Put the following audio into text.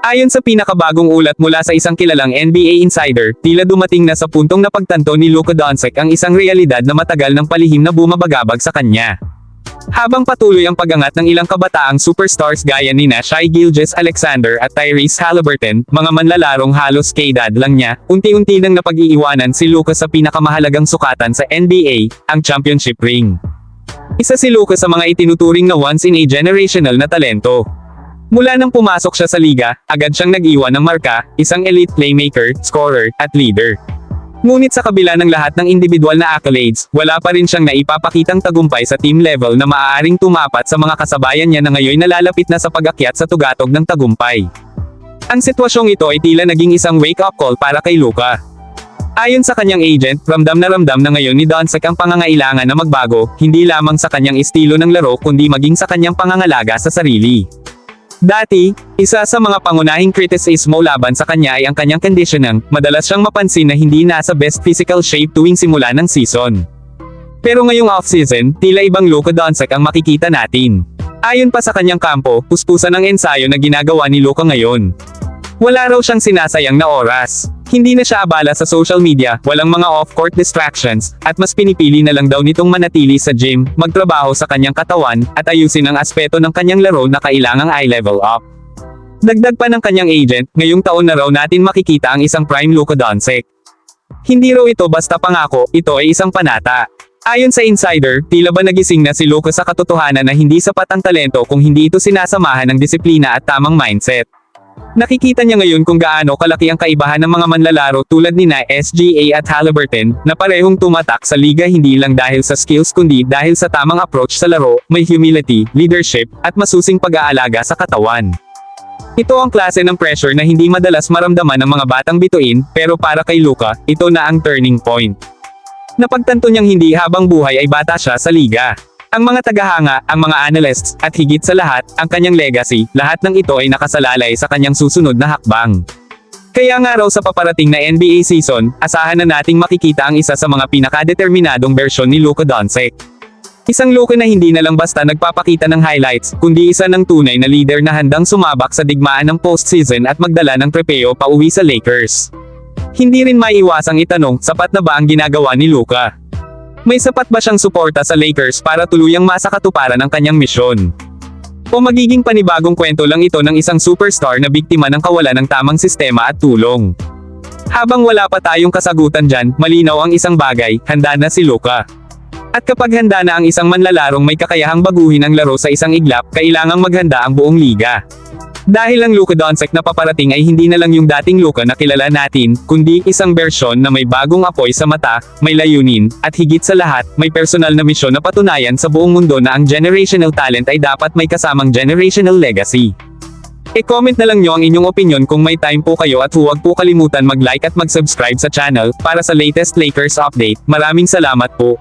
Ayon sa pinakabagong ulat mula sa isang kilalang NBA insider, tila dumating na sa puntong napagtanto ni Luka Doncic ang isang realidad na matagal ng palihim na bumabagabag sa kanya. Habang patuloy ang pagangat ng ilang kabataang superstars gaya ni Shai Gilgeous Alexander at Tyrese Halliburton, mga manlalarong halos kaedad lang niya, unti-unti nang napag-iiwanan si Luka sa pinakamahalagang sukatan sa NBA, ang championship ring. Isa si Luka sa mga itinuturing na once in a generational na talento. Mula nang pumasok siya sa liga, agad siyang nag-iwan ng marka, isang elite playmaker, scorer, at leader. Ngunit sa kabila ng lahat ng individual na accolades, wala pa rin siyang naipapakitang tagumpay sa team level na maaaring tumapat sa mga kasabayan niya na ngayon nalalapit na sa pag-akyat sa tugatog ng tagumpay. Ang sitwasyong ito ay tila naging isang wake-up call para kay Luka. Ayon sa kanyang agent, ramdam na ramdam na ngayon ni Doncic ang pangangailangan na magbago, hindi lamang sa kanyang estilo ng laro kundi maging sa kanyang pangangalaga sa sarili. Dati, isa sa mga pangunahing kritisismo laban sa kanya ay ang kanyang conditioning, madalas siyang mapansin na hindi nasa best physical shape tuwing simula ng season. Pero ngayong off-season, tila ibang Luka Doncic ang makikita natin. Ayon pa sa kanyang kampo, puspusan ang ensayo na ginagawa ni Luka ngayon. Wala raw siyang sinasayang na oras. Hindi na siya abala sa social media, walang mga off-court distractions, at mas pinipili na lang daw nitong manatili sa gym, magtrabaho sa kanyang katawan, at ayusin ang aspeto ng kanyang laro na kailangang i-level up. Dagdag pa ng kanyang agent, ngayong taon na raw natin makikita ang isang prime Luka Doncic. Hindi raw ito basta pangako, ito ay isang panata. Ayon sa insider, tila ba nagising na si Luka sa katotohanan na hindi sapat ang talento kung hindi ito sinasamahan ng disiplina at tamang mindset. Nakikita niya ngayon kung gaano kalaki ang kaibahan ng mga manlalaro tulad ni na SGA at Halliburton, na parehong tumatak sa liga hindi lang dahil sa skills kundi dahil sa tamang approach sa laro, may humility, leadership, at masusing pag-aalaga sa katawan. Ito ang klase ng pressure na hindi madalas maramdaman ng mga batang bituin, pero para kay Luka, ito na ang turning point. Napagtanto niyang hindi habang buhay ay bata siya sa liga. Ang mga tagahanga, ang mga analysts, at higit sa lahat, ang kanyang legacy, lahat ng ito ay nakasalalay sa kanyang susunod na hakbang. Kaya nga raw sa paparating na NBA season, asahan na nating makikita ang isa sa mga pinakadeterminadong bersyon ni Luka Doncic. Isang Luka na hindi na lang basta nagpapakita ng highlights, kundi isa ng tunay na leader na handang sumabak sa digmaan ng postseason at magdala ng trepeo pa uwi sa Lakers. Hindi rin maiiwasang itanong, sapat na ba ang ginagawa ni Luka? May sapat ba siyang suporta sa Lakers para tuluyang masakatuparan ang kanyang misyon? O magiging panibagong kwento lang ito ng isang superstar na biktima ng kawalan ng tamang sistema at tulong? Habang wala pa tayong kasagutan dyan, malinaw ang isang bagay, handa na si Luka. At kapag handa na ang isang manlalarong may kakayahang baguhin ang laro sa isang iglap, kailangang maghanda ang buong liga. Dahil ang Luka Doncic na paparating ay hindi na lang yung dating Luka na kilala natin, kundi isang bersyon na may bagong apoy sa mata, may layunin, at higit sa lahat, may personal na misyon na patunayan sa buong mundo na ang generational talent ay dapat may kasamang generational legacy. E-comment na lang nyo ang inyong opinion kung may time po kayo at huwag po kalimutan mag-like at mag-subscribe sa channel para sa latest Lakers update. Maraming salamat po.